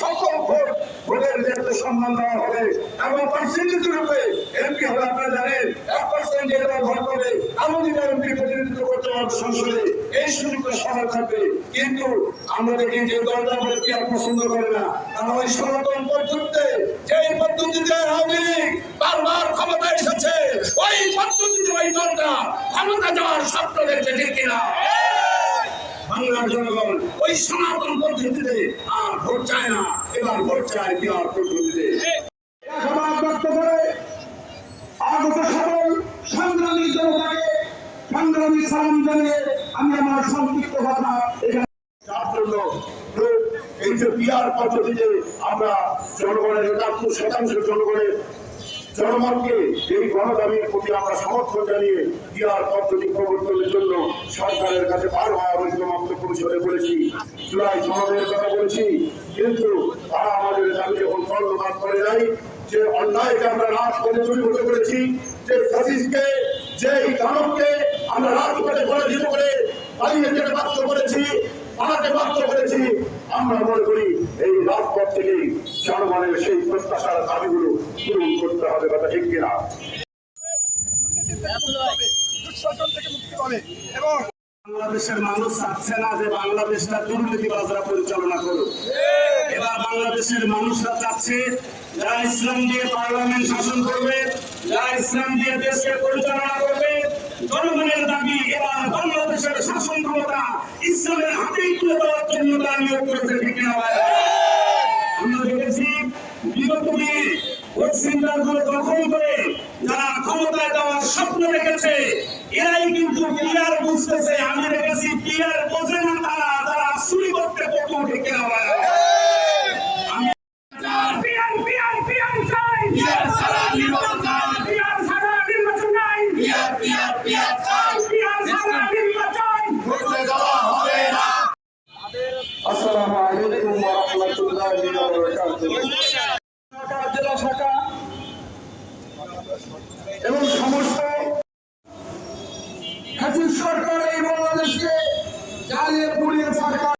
সকল ভোট ভোটের ক্ষেত্রে সম্মান দেওয়া হবে। এবং পার্সেন্টেজ রূপে এমপি হবে আপনারা জানেন এক পার্সেন্ট যেটা ভোট করবে আমাদের এমপি প্রতিনিধিত্ব করতে পারবে সংসদে। এই সুযোগটা সবার থাকবে। কিন্তু আমরা দেখি যে দলটা বলে কি আর পছন্দ করে না। কারণ ওই সনাতন পদ্ধতিতে যেই পদ্ধতিতে এসেছে। ওই পদ্ধতিতে ওই দলটা ক্ষমতা যাওয়ার স্বপ্ন দেখছে ঠিক কিনা? বাংলার জনগণ ওই সনাতন পদ্ধতিতে আর ভোট চায় না। এবার ভোট চায় বিহার পদ্ধতিতে? সমাজ ব্যক্ত করে আগত সকল সংগ্রামী জনতাকে সংগ্রামী সালাম জানিয়ে আমি আমার সংক্ষিপ্ত কথা এখানে যার জন্য এই যে বিহার পদ্ধতিতে আমরা জনগণের একাত্তর শতাংশ জনগণের জনমতকে এই গণদাবির প্রতি আমরা সমর্থন জানিয়ে বিহার পদ্ধতি প্রবর্তনের জন্য সরকারের কাছে বারবার অবৈধ পরিষদে বলেছি। জুলাই সনদের কথা বলেছি। কিন্তু তারা আমাদের দাবি যখন কর্ণপাত করে নাই, যে অন্যায়কে আমরা রাজ করে দূরীভূত করেছি, যে ফসিসকে যে দানবকে আমরা রাজপথে পরাজিত করে পালিয়ে যেতে বাধ্য করেছি পালাতে বাধ্য করেছি আমরা মনে করি এই রাজপথ জনগণের সেই প্রত্যাশার দাবিগুলো পূরণ করতে হবে কথা ঠিক কিনা। বাংলাদেশের মানুষ চাচ্ছে না যে বাংলাদেশটা দুর্নীতিবাজরা পরিচালনা করুক। এবার বাংলাদেশের মানুষরা চাচ্ছে, যারা ইসলাম দিয়ে পার্লামেন্ট শাসন করবে, যারা ইসলাম দিয়ে দেশকে পরিচালনা করবে, জনগণের দাবি বাংলাদেশের শাসন ক্ষমতা ইসলামের হাতেই তুলে দেওয়ার জন্য তারা নিয়োগ করেছে ঠিক না? আমরা দেখেছি বিগত দিনে দখল করে যারা ক্ষমতায় যাওয়ার স্বপ্ন দেখেছে এরাই কিন্তু পিয়ার বুঝতেছে আমি দেখেছি পিয়ার বোঝে না তারা যারা চুরি করতে প্রথম থেকে পিয়ার পিয়ার পিয়ার চাই এবং সমস্ত হাসির সরকার এই বাংলাদেশকে জ্বালিয়ে পুড়িয়ে সরকার